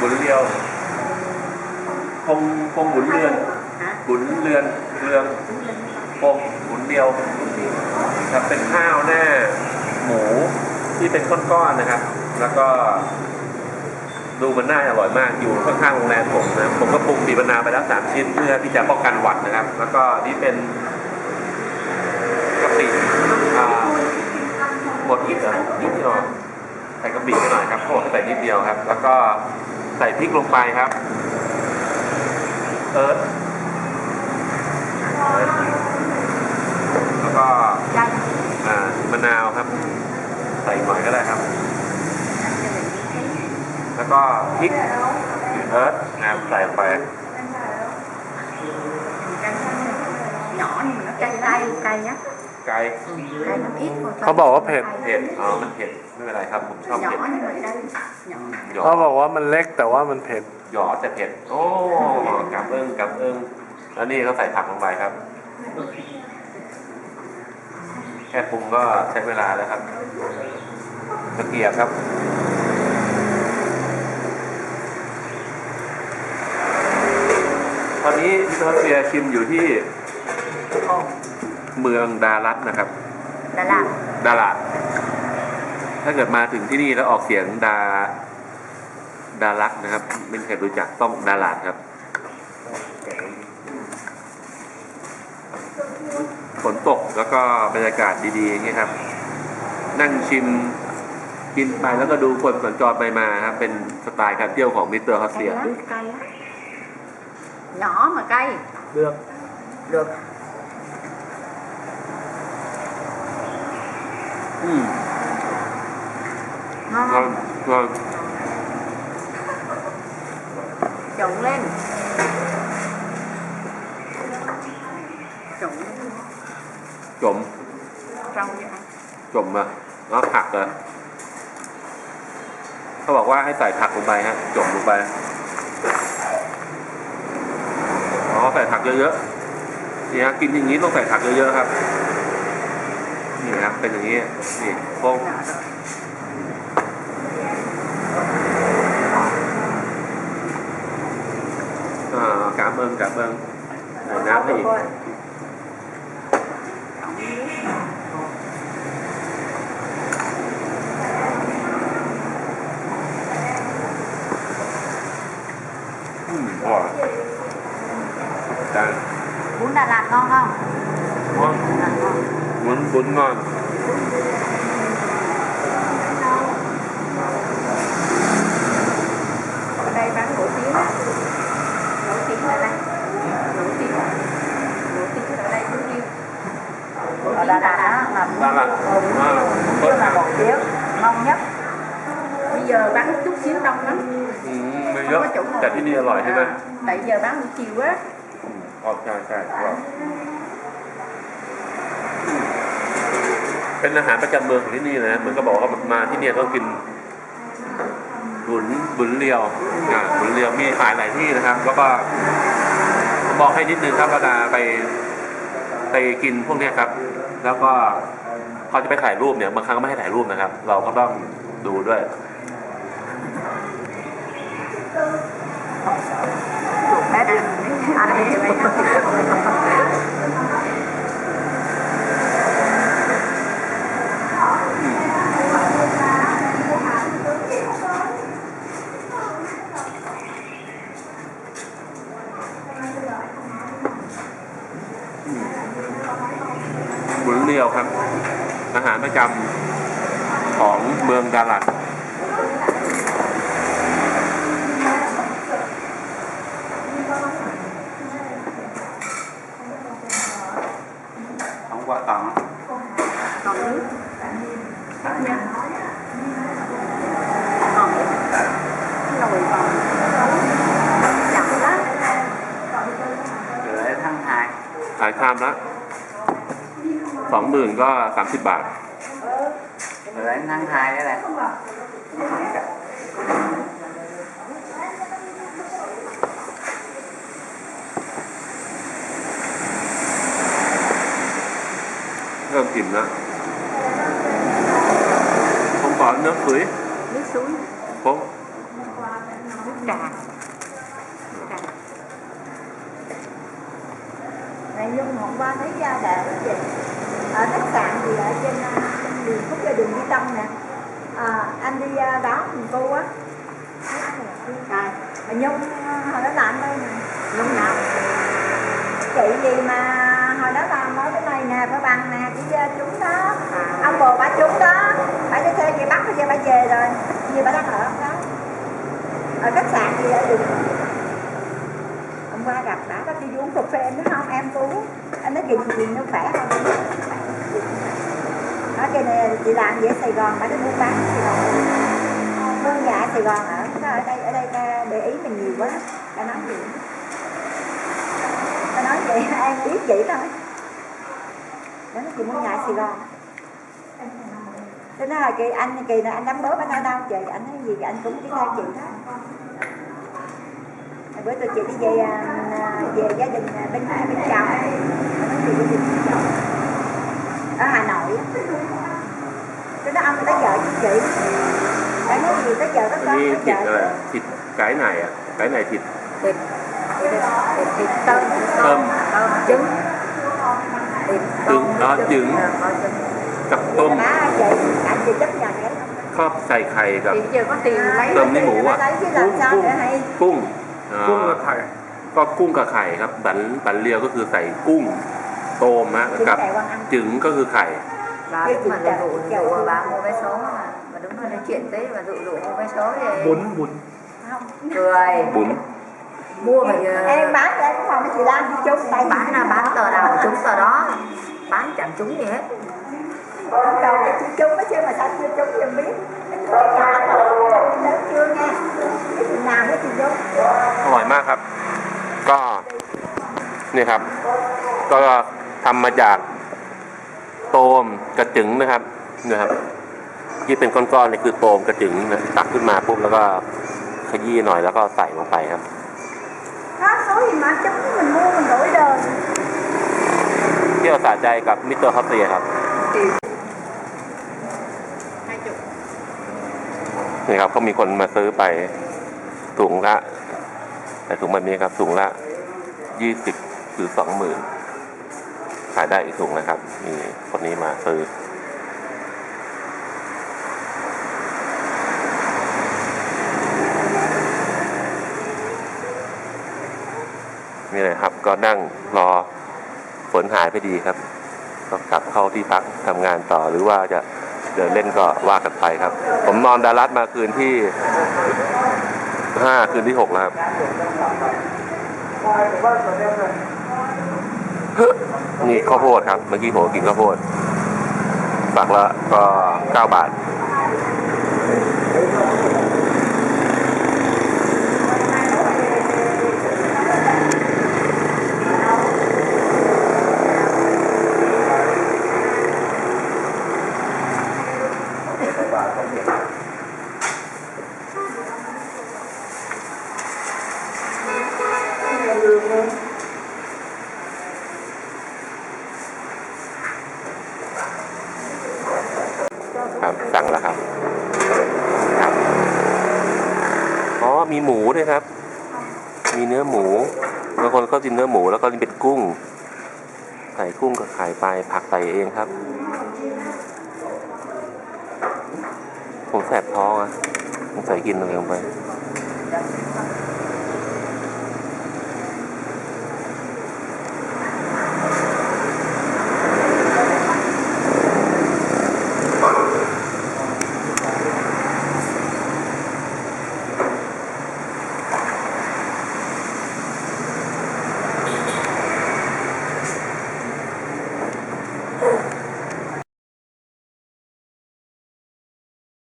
บุญเรียวพงพงบุญเรือนฮะบุญเรือนเรืองพงบุญเรียวครับเป็นข้าวหน้าหมูที่เป็นก้อนๆนะครับ แล้วก็ดูมันน่าอร่อยมากอยู่ข้างๆโรงแรมผมนะผมก็ปรุงบีบมะนาวไปแล้วสามชิ้นเพื่อที่จะป้องกันหวัดนะครับ แล้วก็นี่เป็นกะปิอ่าบดอีกอะนิดเดียวใส่กะปิหน่อยครับเขาบอกให้ใส่นิดเดียวครับ แล้วก็ ใส่พริกลงไปครับ เอิร์ธเอิร์ธแล้วก็ใจอ่ามะนาวครับ ใส่หน่อยก็ได้ครับ แล้วก็พริกเอิร์ธนะครับใส่ลงไป nhỏ nhưng mà nó cay cay cay á ไก่ cay nó ít thôi เขาบอกว่าเผ็ด เผ็ดอ๋อมันเผ็ด ไม่เป็นไรครับ ผมชอบ nhỏ เผ็ด nhưng mà cay nhỏ หยอเขาดบอกว่ามันเล็กแต่ว่ามันเผ็ดหยอดแต่เผ็ด โอ้กับเอิ้งกับเอิ้งแล้วนี่เขาใส่ผักลงไปครับ แค่ปรุงก็ใช้เวลาแล้วครับตะเกียบครับตอนนี้พี่โทเซียชิมอยู่ที่เมืองดารัตนะครับ Đà Lạt ดาราด ถ้าเกิดมาถึงที่นี่แล้วออกเสียงดา ดารักนะครับ ไม่เคยรู้จักต้องดาราดครับฝนตกแล้วก็บรรยากาศดีๆอย่างนี้ครับ นั่งชิมกินไปแล้วก็ดูคนสัญจรไปมาครับ เป็นสไตล์การเที่ยวของมิสเตอร์ฮอสเซี cay ย á cay á nhỏ mà cay เลือ ก được อืม ngon ก็ không ก็ trộn lên trộn จม trong vậy จมอะแล้วผักอะเขาบอกว่าให้ใส่ผักลงไปฮะจมลงไปอ๋อใส่ผักเยอะๆนี่ฮะกินอย่างนี้ต้องใส่ผักเยอะๆครับ นี่ครับเป็นอย่างนี้นี่พวก Dạ rồi. อ่ากาเบิงกาเบิงใส่น้ำให้อีก Thôi. อื มอร่อยจาน bún Đà Lạt ngon không ว่า Đà Lạt ngon xíu đông lắm อืมไม่เยอะแต่ที่นี่อร่อยใช่ไหม À, tại giờ bán buổi chiều á อืมอ๋อใช่ใช่อร่อยเป็นอาหารประจำเมืองของที่นี่นะเหมือนก็บอกว่ามาที่เนี่ยต้องกินบุญบุญเรียวอ่าบุญเรียวมีขายหลายที่นะครับ แล้วก็ผมบอกให้นิดนึงครับเวลาไปไปกินพวกเนี้ยครับ แล้วก็เขาจะไปถ่ายรูปเนี่ยบางครั้งก็ไม่ให้ถ่ายรูปนะครับ เราก็ต้องดูด้วย Hết ăn ăn đi vậy Ừ. บุญเรียวครับ อาหารประจำของเมืองดาลัด ของกว่าตัง còn nước Hết nha còn cái nồi còn chậm lắm เหลือทั้งหาย ขายชามละสองหมื่นก็สามสิบบาทเหลือทั้งหายได้แหละเริ่มอิ่มแล้วผมขอเนื้อคุย nước suối ผม nước trà trà Nhung hôm qua thấy đệ đó chị Ở khách sạn gì ở trên à, trên đường khúc ra đường Duy Tân nè. À, Anh đi à, đón thằng cô á. Mà Nhung à, hồi đó làm đây nè. Lúc nào? Chị gì mà hồi đó làm ở cái này nè phải bằng nè chị à, chúng đó. Ông bồ bà chúng đó. Bà đi theo chị bắt bây giờ bà về rồi. Như bà đang ở đó. Ở khách sạn gì ở đường hôm qua gặp đã có đi uống cà phê, em nói, không, em tú anh nói chuyện gì nó khỏe không nói cái này chị làm gì ở Sài Gòn? Bà đi buôn bán ở Sài Gòn. Ờ, vâng, dạ, mua nhà Sài Gòn ở. Ở đây ở đây ta để ý mình nhiều quá. Ta nói gì ta nói vậy, em biết vậy thôi nó chị muốn nhà Sài Gòn. Thế nói là kỳ anh kỳ này anh đám bớ anh ở đâu chị anh nói, gì anh cũng đi theo chị đó. Bữa tôi chị đi về à, về gia đình à, bên mẹ bên chồng nói về gia đình bên chồng ở Hà Nội á. tôi nói ông tới vợ chứ chị đã nói gì tới giờ có con นี่ tới ผิด vợ อะไรผิดไกด์ไหนอะไกด์ไหนผิด thịt thịt thịt thịt tôm Tôm. tôm trứng thịt Trứng, tôm đó, trứng trứng. Ờ, có trứng กับต้ม má chị anh chị chấp nhận đấy ชอบใส่ไข่กับ thì giờ có tiền lấy Tôm với mũ à? lấy chứ làm sao để hay กุ้งอ่า กุ้งกับไข่ ก็กุ้งกับไข่ครับบันบันเรียวก็คือใส่กุ้งโตมฮะ chị กับ này quan ăn จึงก็คือไข่ bà Cái đúng mà gì là chả- dụ chả- dụ bà mua vé số mà mà đúng là nói chuyện đấy mà dụ dụ mua vé số thì บุญบุญ không cười บุญ mua phải em bán cho anh phòng chị Lan đi chung tại bán là bán tờ nào trúng tờ đó bán chẳng trúng gì hết đầu cái chị chung mới chơi mà sao chưa chung thì không biết อร่อยมากครับ ก็นี่ครับ ก็ทำมาจากโตมกระจึงนะครับนะครับที่เป็นก้อนๆนี่คือโตมกระจึงนะตักขึ้นมาปุ๊บแล้วก็ขยี้หน่อยแล้วก็ใส่ลงไปครับ có số gì mà chúng mình mua mình đổi đời เที่ยวสะใจกับมิสเตอร์ฮอตเตียครับ นี่ครับเขามีคนมาซื้อไปถุงละแต่ถุงแบบนี้ครับถุงละยี่สิบหรือสองหมื่นขายได้อีกถุงนะครับ มีคนนี้มาซื้อนี่เลยครับ ก็นั่งรอฝนหายไปดีครับ ก็กลับเข้าที่พักทำงานต่อหรือว่าจะ ดินเล่นก็ว่ากันไปครับ ผมนอนดารัสมาคืนที่ห้าคืนที่หกแล้วครับนี่ข้าวโพดครับ เมื่อกี้ผมกินข้าวโพดฝักละก็เก้าบาท ครับสั่งแล้วครับครับอ๋อมี หมูด้วยครับ มีเนื้อหมูบางคนก็กินเนื้อหมูแล้วก็กินเป็นกุ้งใส่กุ้งกับไข่ไปผักใส่เองครับ ผมแสบท้องอะผมใส่กินอะไรลงไป